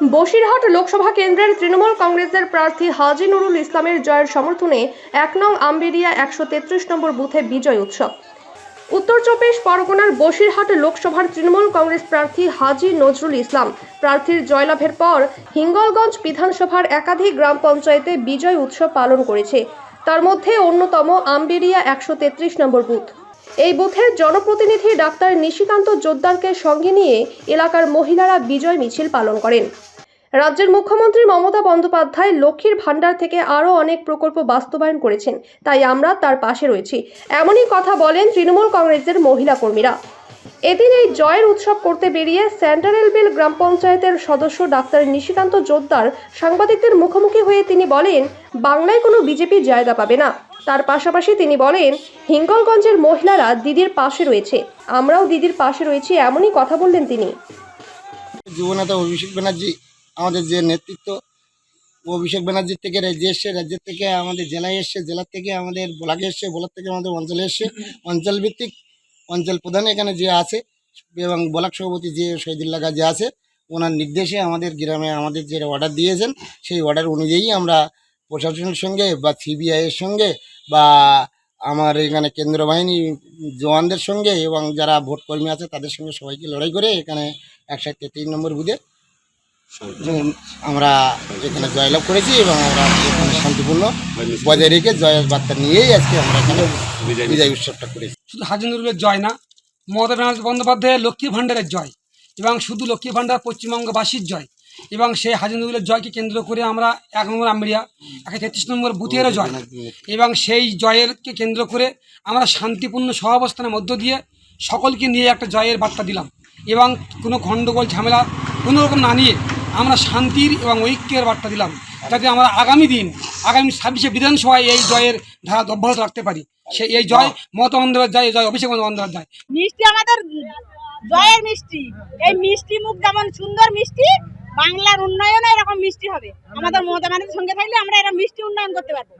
বসিরহাট লোকসভা কেন্দ্রের তৃণমূল কংগ্রেসের প্রার্থী হাজি নুরুল ইসলামের জয়ের সমর্থনে এক নং আম্বেরিয়া একশো তেত্রিশ নম্বর বুথে বিজয় উৎসব। উত্তর চব্বিশ পরগনার বসিরহাট লোকসভার তৃণমূল কংগ্রেস প্রার্থী হাজি নজরুল ইসলাম প্রার্থীর জয়লাভের পর হিঙ্গলগঞ্জ বিধানসভার একাধিক গ্রাম পঞ্চায়েতে বিজয় উৎসব পালন করেছে। তার মধ্যে অন্যতম আম্বেরিয়া একশো তেত্রিশ নম্বর বুথ। এই বুথের জনপ্রতিনিধি ডাক্তার নিশিকান্ত জোদ্দারকে সঙ্গে নিয়ে এলাকার মহিলারা বিজয় মিছিল পালন করেন। রাজ্যের মুখ্যমন্ত্রী মমতা বন্দ্যোপাধ্যায় লক্ষ্মীর ভাণ্ডার থেকে আরও অনেক প্রকল্প বাস্তবায়ন করেছেন, তাই আমরা তার পাশে রয়েছি। এমনই কথা বলেন তৃণমূল কংগ্রেসের মহিলা কর্মীরা। এদিন এই জয়ের উৎসব করতে বেরিয়ে সেন্ট্রাল বিল গ্রাম পঞ্চায়েতের সদস্য ডাক্তার নিশিকান্ত জোদ্দার সাংবাদিকদের মুখোমুখি হয়ে তিনি বলেন, বাংলায় কোনো বিজেপি জায়গা পাবে না। তার পাশাপাশি তিনি বলেন, হিঙ্গলগঞ্জের মহিলারা দিদির পাশে রয়েছে। আমরাও দিদির পাশে রয়েছি, এমনই কথা বললেন তিনি। যুবনেতা অভিষেক ব্যানার্জি আমাদের যে নেতৃত্ব অভিষেক ব্যানার্জির থেকে রাজ্যে এসছে রাজ্যের থেকে আমাদের জেলায় এসছে জেলার থেকে আমাদের ব্লকে এসছে ব্লক থেকে আমাদের অঞ্চলে এসছে। অঞ্চল ভিত্তিক অঞ্চল প্রধান এখানে যে আছে এবং ব্লক সভাপতি যে শহীদুল্লাহ যে আছে ওনার নির্দেশে আমাদের গ্রামে আমাদের যে অর্ডার দিয়েছেন সেই অর্ডার অনুযায়ী আমরা প্রশাসনের সঙ্গে বা সিবিআইয়ের সঙ্গে বা আমার এখানে কেন্দ্র বাহিনী জওয়ানদের সঙ্গে এবং যারা ভোট কর্মী আছে তাদের সঙ্গে সবাইকে লড়াই করে এখানে একশো তেত্রিশ নম্বর উম, আমরা এখানে জয়লাভ করেছি এবং আমরা এখানে শান্তিপূর্ণ বজায় রেখে জয়ের বার্তা নিয়েই আজকে আমরা এখানে বিজয় উৎসবটা করেছি। শুধু হাজনুরের জয় না মমতা ব্যানার্জি বন্দ্যোপাধ্যায়ের লক্ষ্মী ভাণ্ডারের জয় এবং শুধু লক্ষ্মী ভাণ্ডার পশ্চিমবঙ্গবাসীর জয় এবং সেই হাজনুরের জয়কে কেন্দ্র করে আমরা এক নম্বর আম্বিয়া একশো তেত্রিশ নম্বর বুথেরও জয় এবং সেই জয়েরকে কেন্দ্র করে আমরা শান্তিপূর্ণ সহাবস্থানের মধ্য দিয়ে সকলকে নিয়ে একটা জয়ের বার্তা দিলাম এবং কোনো গণ্ডগোল ঝামেলা কোনো রকম না নিয়ে আমরা শান্তির এবং ঐক্যের বার্তা দিলাম যাতে আমরা আগামী দিন, আগামী ছাব্বিশে বিধানসভায় এই জয়ের ধারা অব্যাহত রাখতে পারি। সে এই জয় মত বন্দ্যোপাধ্যায় জয় অভিষেক বন্দ্যোপাধ্যায় মিষ্টি আমাদের জয়ের মিষ্টি। এই মিষ্টি মুখ যেমন সুন্দর মিষ্টি, বাংলার উন্নয়নে এরকম মিষ্টি হবে। আমাদের মমতা ব্যানার্জির সঙ্গে থাকলে আমরা এরকম মিষ্টি উন্নয়ন করতে পারব।